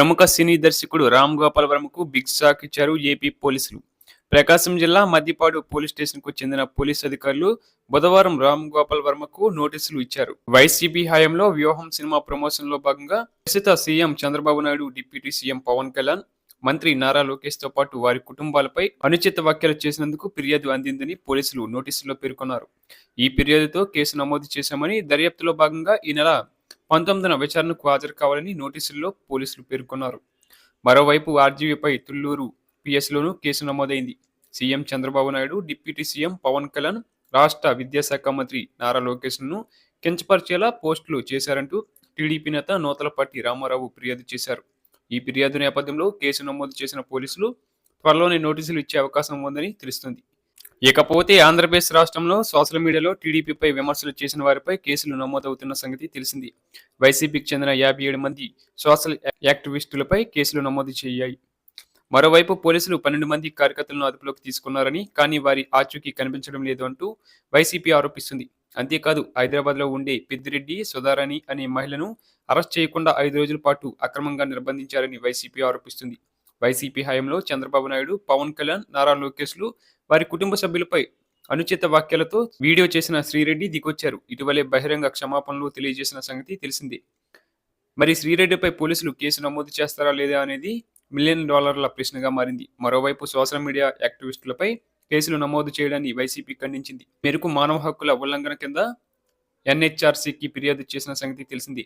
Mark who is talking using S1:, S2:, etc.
S1: ప్రముఖ సినీ దర్శకుడు రామ్ గోపాల్ వర్మకు బిగ్ షాక్ ఇచ్చారు ఏపీ పోలీసులు. ప్రకాశం జిల్లా మద్దిపాడు పోలీస్ స్టేషన్కు చెందిన పోలీస్ అధికారులు బుధవారం రామ్ గోపాల్ వర్మకు నోటీసులు ఇచ్చారు. వైసీపీ హయాంలో వ్యూహం సినిమా ప్రమోషన్లో భాగంగా ప్రస్తుత CM Chandrababu Naidu deputy CM Pawan Kalyan మంత్రి నారా లోకేష్తో పాటు వారి కుటుంబాలపై అనుచిత వ్యాఖ్యలు చేసినందుకు ఫిర్యాదు అందిందని పోలీసులు నోటీసులో పేర్కొన్నారు. ఈ ఫిర్యాదుతో కేసు నమోదు చేశామని దర్యాప్తులో భాగంగా ఈ నెల పంతొమ్మిదిన విచారణకు హాజరు కావాలని నోటీసుల్లో పోలీసులు పేర్కొన్నారు. మరోవైపు ఆర్జీవీపై తుళ్ళూరు పిఎస్లోనూ కేసు నమోదైంది. CM Chandrababu Naidu deputy CM Pawan Kalyan రాష్ట్ర విద్యాశాఖ మంత్రి నారా లోకేష్ను కించపరిచేలా పోస్టులు చేశారంటూ టీడీపీ నేత నూతలపాటి రామారావు ఫిర్యాదు చేశారు. ఈ ఫిర్యాదు నేపథ్యంలో కేసు నమోదు చేసిన పోలీసులు త్వరలోనే నోటీసులు ఇచ్చే అవకాశం ఉందని తెలుస్తుంది. ఇకపోతే ఆంధ్రప్రదేశ్ రాష్ట్రంలో సోషల్ మీడియాలో టీడీపీపై విమర్శలు చేసిన వారిపై కేసులు నమోదవుతున్న సంగతి తెలిసింది. వైసీపీకి చెందిన యాభై ఏడు మంది సోషల్ యాక్టివిస్టులపై కేసులు నమోదు చేయాయి. మరోవైపు పోలీసులు పన్నెండు మంది కార్యకర్తలను అదుపులోకి తీసుకున్నారని కానీ వారి ఆచూకీ కనిపించడం లేదు అంటూ వైసీపీ ఆరోపిస్తుంది. అంతేకాదు హైదరాబాద్లో ఉండే పెద్దిరెడ్డి సుధారాణి అనే మహిళను అరెస్ట్ చేయకుండా ఐదు రోజుల పాటు అక్రమంగా నిర్బంధించారని వైసీపీ ఆరోపిస్తుంది. వైసీపీ హయాంలో చంద్రబాబు నాయుడు పవన్ కళ్యాణ్ నారా లోకేష్లు వారి కుటుంబ సభ్యులపై అనుచిత వ్యాఖ్యలతో వీడియో చేసిన శ్రీరెడ్డి దిగొచ్చారు. ఇటీవలే బహిరంగ క్షమాపణలు తెలియజేసిన సంగతి తెలిసిందే. మరి శ్రీరెడ్డిపై పోలీసులు కేసు నమోదు చేస్తారా లేదా అనేది మిలియన్ డాలర్ల ప్రశ్నగా మారింది. మరోవైపు సోషల్ మీడియా యాక్టివిస్టులపై కేసులు నమోదు చేయడాన్ని వైసీపీ ఖండించింది. మేరకు మానవ హక్కుల ఉల్లంఘన కింద ఎన్హెచ్ఆర్సీకి ఫిర్యాదు చేసిన సంగతి తెలిసింది.